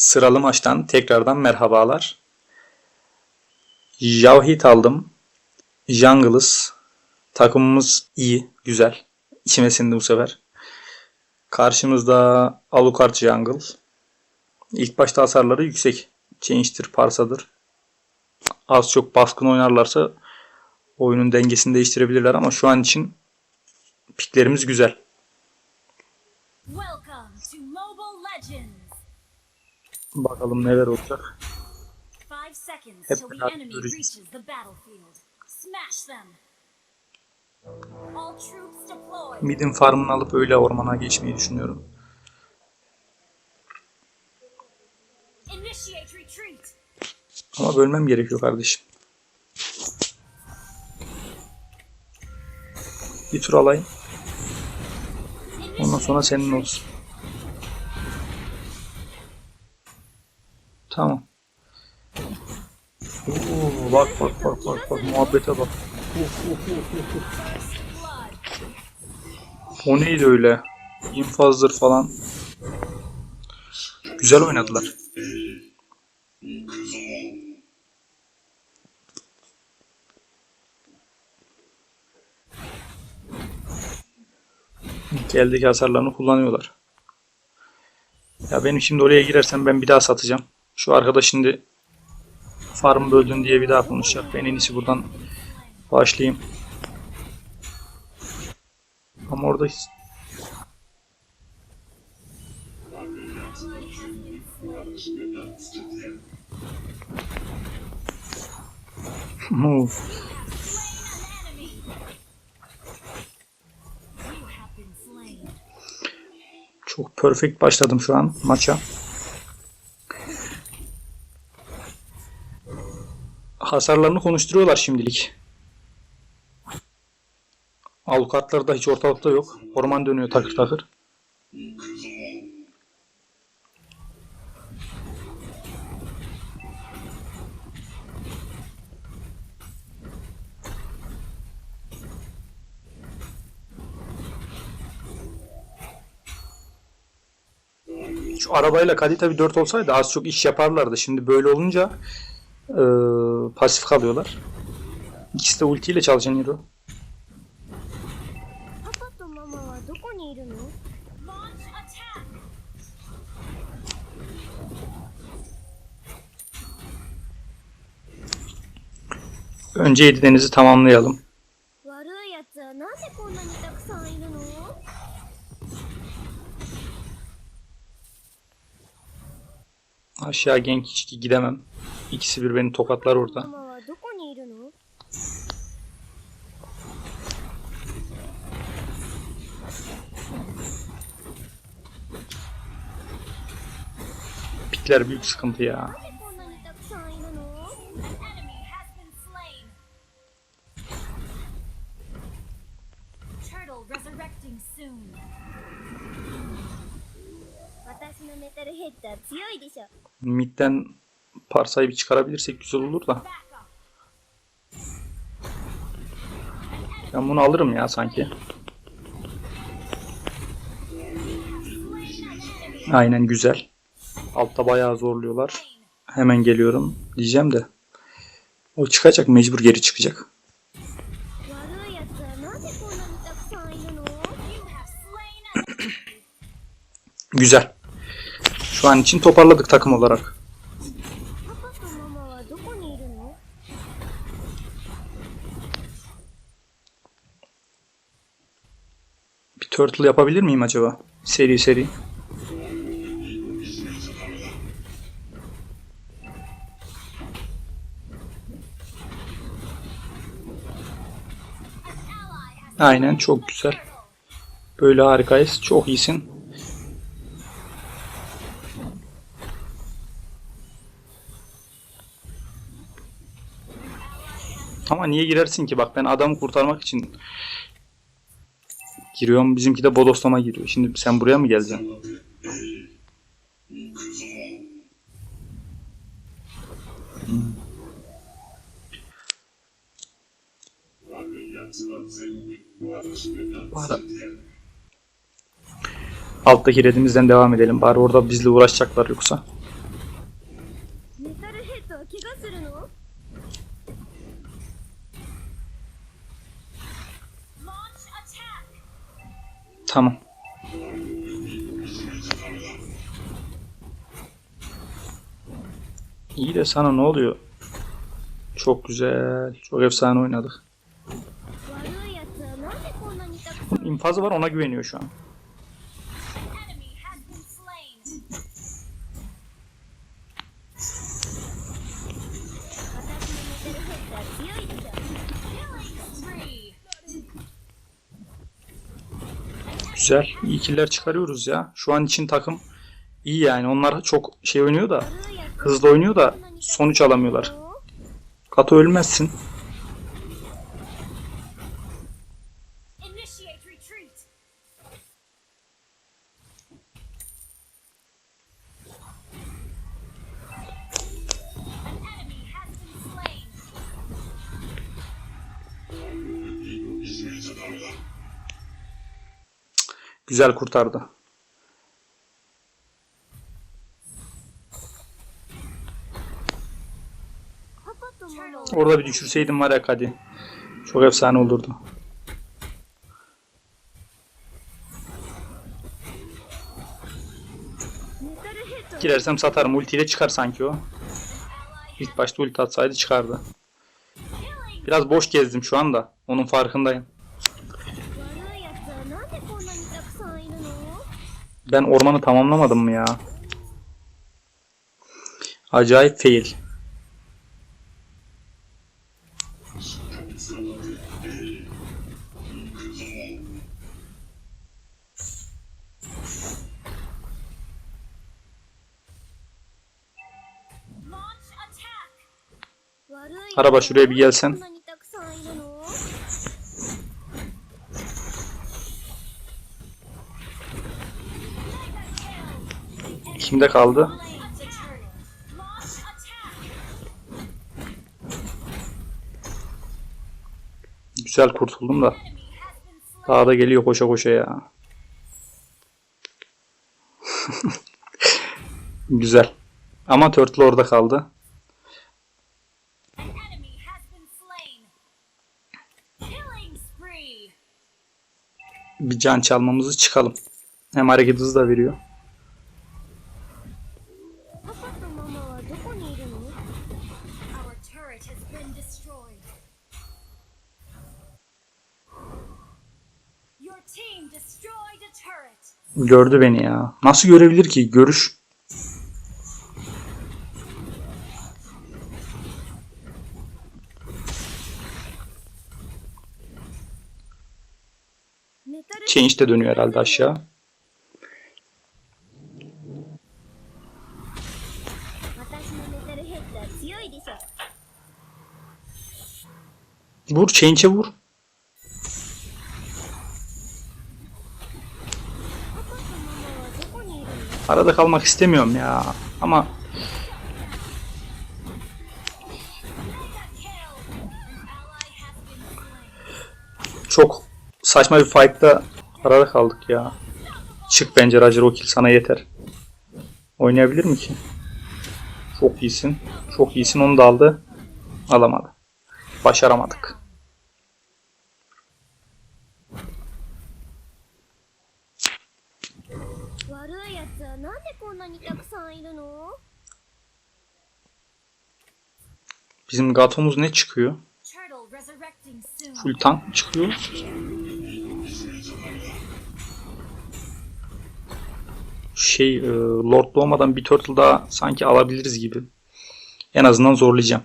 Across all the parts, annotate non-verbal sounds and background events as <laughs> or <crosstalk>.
Sıralı maçtan tekrardan merhabalar. Javhit aldım. Jungle'ız. Takımımız iyi, güzel. İçime sindi bu sefer. Karşımızda Alucard Jungle. İlk başta hasarları yüksek. Change'tir, Parsa'dır. Az çok baskın oynarlarsa oyunun dengesini değiştirebilirler ama şu an için piklerimiz güzel. Welcome to Mobile Legends! Bakalım neler olacak. Hep beraber göreceğiz. Mid'in farmını alıp öyle ormana geçmeyi düşünüyorum. Ama bölmem gerekiyor kardeşim. Bir tur alayım. Ondan sonra senin olsun. Tamam. Oo, bak bak bak bak bak muhabbete bak. O neydi öyle? İnfazdır falan. Güzel oynadılar. Geldeki hasarlarını kullanıyorlar. Ya benim şimdi oraya girersem ben bir daha satacağım. Şu arkadaş şimdi farm böldün diye bir daha konuşacak. Ben en iyisi buradan başlayayım. Ama orada <laughs> Move. Çok perfect başladım şu an maça. Hasarlarını konuşturuyorlar şimdilik. Alucardlar da hiç ortalıkta yok. Orman dönüyor takır takır. Şu arabayla Kadita bir 4 olsaydı az çok iş yaparlardı. Şimdi böyle olunca e, pasif kalıyorlar. İkisi de ultiyle çalışan hero. Önce 7 denizi tamamlayalım. Aşağı genk hiç gidemem. İkisi bir beni tokatlar orada. Pikler büyük sıkıntı ya. Midden Parsayı bir çıkarabilirsek güzel olur da. Ben bunu alırım ya sanki. Aynen güzel. Altta bayağı zorluyorlar. Hemen geliyorum diyeceğim de. O çıkacak mecbur geri çıkacak. güzel. Şu an için toparladık takım olarak. Turtle yapabilir miyim acaba? Seri seri. Aynen çok güzel. Böyle harikayız. Çok iyisin. Ama niye girersin ki? Bak ben adamı kurtarmak için giriyorum. Bizimki de bodoslama giriyor. Şimdi sen buraya mı geleceksin? Bari- Alttaki redimizden devam edelim. Bari orada bizle uğraşacaklar yoksa. Tamam. İyi de sana ne oluyor? Çok güzel. Çok efsane oynadık. İnfazı var ona güveniyor şu an. Güzel. İyi killer çıkarıyoruz ya. Şu an için takım iyi yani. Onlar çok şey oynuyor da hızlı oynuyor da sonuç alamıyorlar. Kato ölmezsin. Güzel kurtardı. Orada bir düşürseydim var ya Kadi. Çok efsane olurdu. Girersem satarım. Ultiyle çıkar sanki o. İlk başta ulti atsaydı çıkardı. Biraz boş gezdim şu anda. Onun farkındayım. Ben ormanı tamamlamadım mı ya? Acayip fail. Araba şuraya bir gelsen. Kimde kaldı? Güzel kurtuldum da. Daha da geliyor koşa koşa ya. <laughs> Güzel. Ama Turtle orada kaldı. Bir can çalmamızı çıkalım. Hem hareket hızı da veriyor. Gördü beni ya. Nasıl görebilir ki? Görüş. Change de dönüyor herhalde aşağı. Vur, change'e vur. Arada kalmak istemiyorum ya. Ama çok saçma bir fight'ta arada kaldık ya. Çık bence Roger o kill sana yeter. Oynayabilir mi ki? Çok iyisin. Çok iyisin onu da aldı. Alamadı. Başaramadık. Bizim Gato'muz ne çıkıyor? Full tank çıkıyor. Şey e, Lord doğmadan bir turtle daha sanki alabiliriz gibi. En azından zorlayacağım.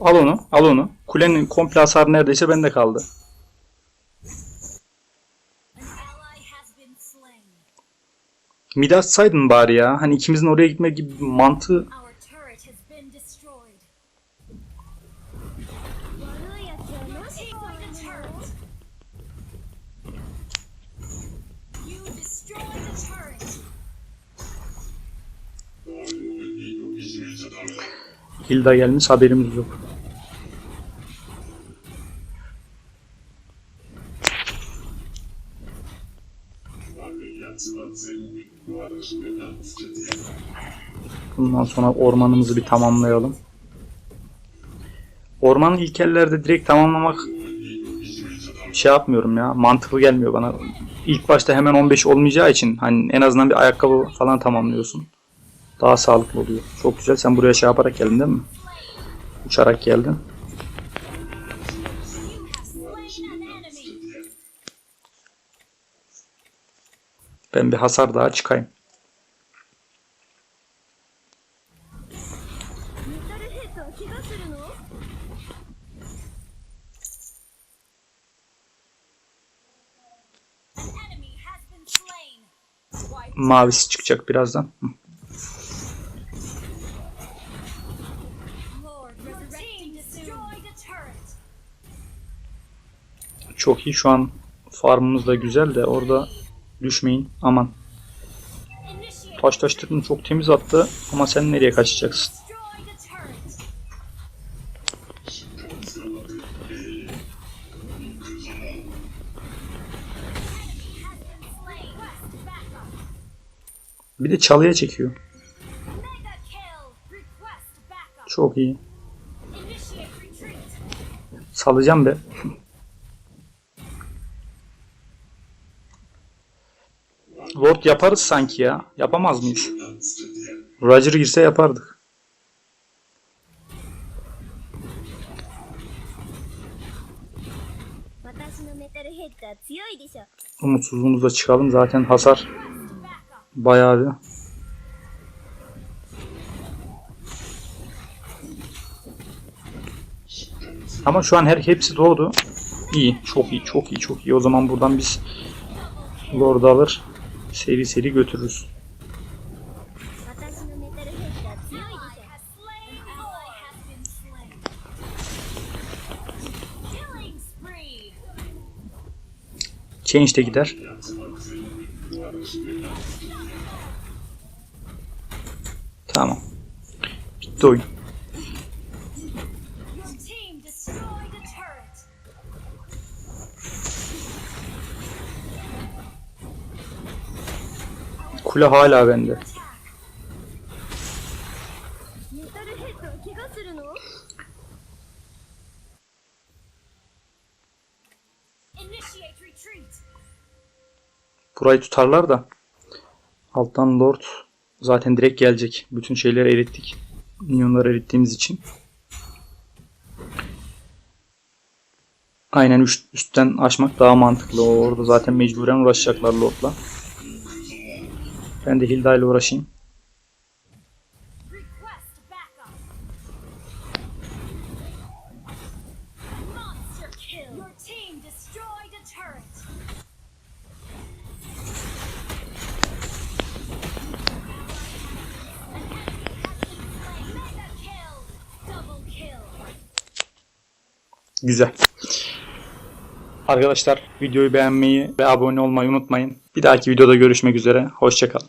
Al onu, al onu. Kulenin komple hasarı neredeyse bende kaldı. Mid atsaydın bari ya. Hani ikimizin oraya gitme gibi bir mantığı Our turret has been Bundan sonra ormanımızı bir tamamlayalım. Ormanı ilk ellerde direkt tamamlamak şey yapmıyorum ya. Mantıklı gelmiyor bana. İlk başta hemen 15 olmayacağı için hani en azından bir ayakkabı falan tamamlıyorsun. Daha sağlıklı oluyor. Çok güzel. Sen buraya şey yaparak geldin değil mi? Uçarak geldin. Ben bir hasar daha çıkayım. Mavisi çıkacak birazdan. Çok iyi şu an farmımız da güzel de orada düşmeyin. Aman. Initiate Taş taşlarını çok temiz attı ama sen nereye kaçacaksın? Bir de çalıya çekiyor. Çok iyi. Salacağım be. Lord yaparız sanki ya. Yapamaz mıyız? Roger girse yapardık. Umutsuzluğumuzla çıkalım. Zaten hasar bayağı bir. Ama şu an her hepsi doğdu. İyi, çok iyi, çok iyi, çok iyi. O zaman buradan biz Lord alır seri seri götürürüz. Change de gider. Tamam. Bitti oyun. の Initiate retreat. Burayı tutarlar da. Alttan Lord zaten direkt gelecek. Bütün şeyleri erittik. Minyonları erittiğimiz için. Aynen üst, üstten açmak daha mantıklı. Orada zaten mecburen uğraşacaklar Lord'la. Ben de Hilda ile uğraşayım. Güzel. Arkadaşlar videoyu beğenmeyi ve abone olmayı unutmayın. Bir dahaki videoda görüşmek üzere. Hoşçakalın.